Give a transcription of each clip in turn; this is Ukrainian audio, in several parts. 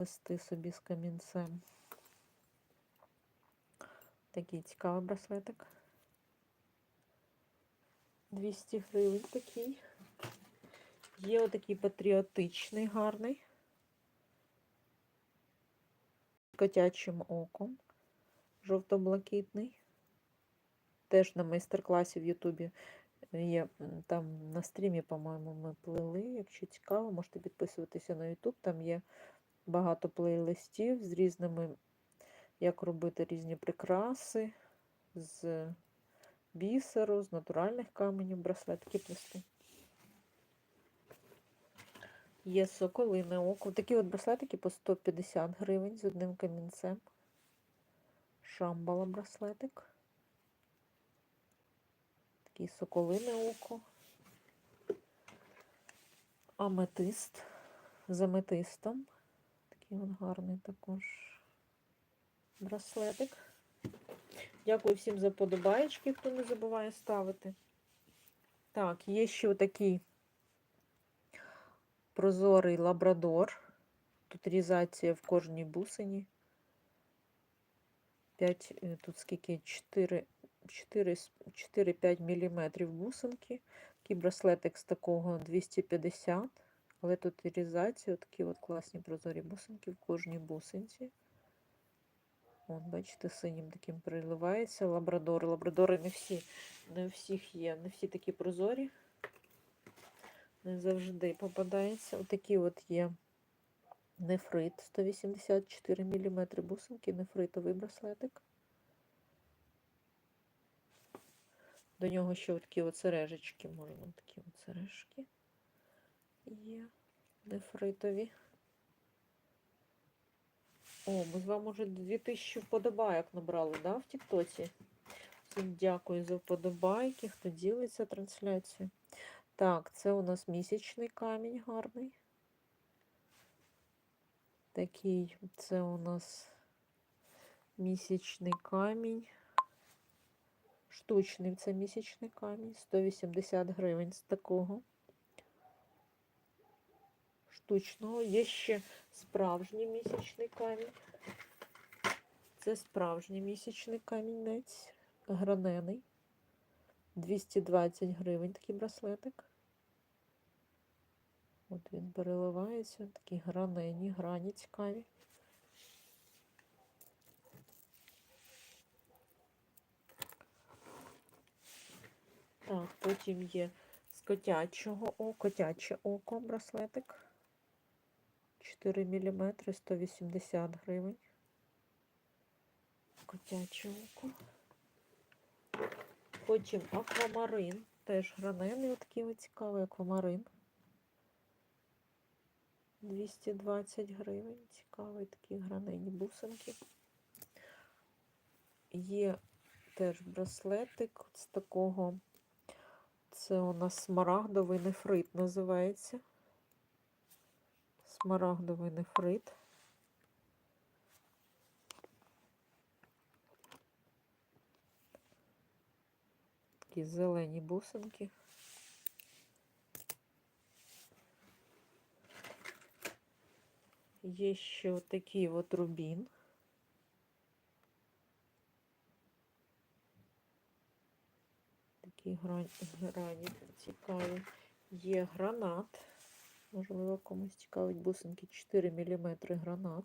вести собі з камінцем. Такий цікавий браслетик. 200 гривень такий. Є отакий патріотичний, гарний. З котячим оком. Жовто-блакитний. Теж на майстер-класі в Ютубі є там на стрімі, по-моєму, ми плели. Якщо цікаво, можете підписуватися на Ютуб. Там є багато плейлистів з різними, як робити різні прикраси з бісеру, з натуральних каменів, браслетки плести. Є соколине око. Такі от браслетики по 150 гривень з одним камінцем. Шамбала браслетик. Такий соколине око. Аметист з аметистом. Такий от гарний також браслетик. Дякую всім за подобаєчки, хто не забуває ставити. Так, є ще отакий прозорий лабрадор. Тут різація в кожній бусині. 5, е, тут скільки 4, 4-5 мм бусинки. Такий браслетик з такого 250 але тут і різація, такі от класні прозорі бусинки в кожній бусинці. От, бачите, синім таким переливається. Лабрадори. Лабрадори не всі, не всіх є, не всі такі прозорі. Не завжди попадається. Отакі от є нефрит 184 мм бусинки, нефритовий браслетик. До нього ще такі от сережечки, можна такі от сережки є нефритові. О, ми з вами вже 2000 вподобайок набрали, да, в Тіктоці? Дякую за вподобайки, хто ділиться трансляцією. Так, це у нас місячний камінь гарний. Такий, це у нас місячний камінь. Штучний це місячний камінь. 180 гривень з такого. Штучного. Є ще справжній місячний камінь. Це справжній місячний камінець, гранений. 220 гривень такий браслетик. От він переливається, такі гранені, грані цікаві. Так, потім є з котячого о, котяче око браслетик. 4 мм, 180 гривень. Котяче око. Потім аквамарин, теж гранений, такий цікавий аквамарин. 220 гривень. Цікавий такі гранені бусинки. Є теж браслетик з такого. Це у нас смарагдовий нефрит називається. Смарагдовий нефрит. Такі зелені бусинки. Є ще такий от рубін. Такі грані, грані цікаві. Є гранат. Можливо, комусь цікавить бусинки 4 мм гранат.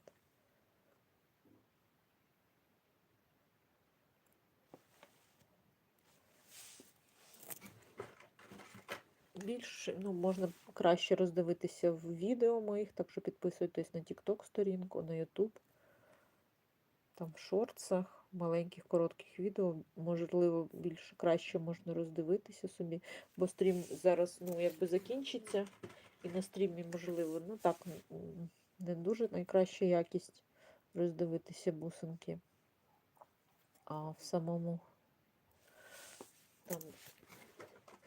Більше, ну, можна краще роздивитися в відео моїх, так що підписуйтесь на TikTok сторінку, на YouTube. Там в шорцах, маленьких коротких відео, можливо, більше краще можна роздивитися собі, бо стрім зараз, ну, якби закінчиться. І на стрімі, можливо, ну так, не дуже найкраща якість роздивитися бусинки. А в самому там,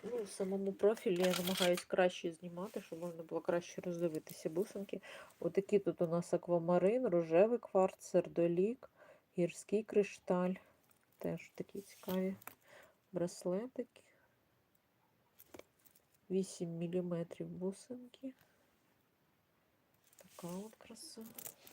ну, в самому профілі я намагаюсь краще знімати, щоб можна було краще роздивитися бусинки. Отакі тут у нас аквамарин, рожевий кварц, сердолік, гірський кришталь. Теж такі цікаві браслетики. 8 мм бусинки. Така от краса.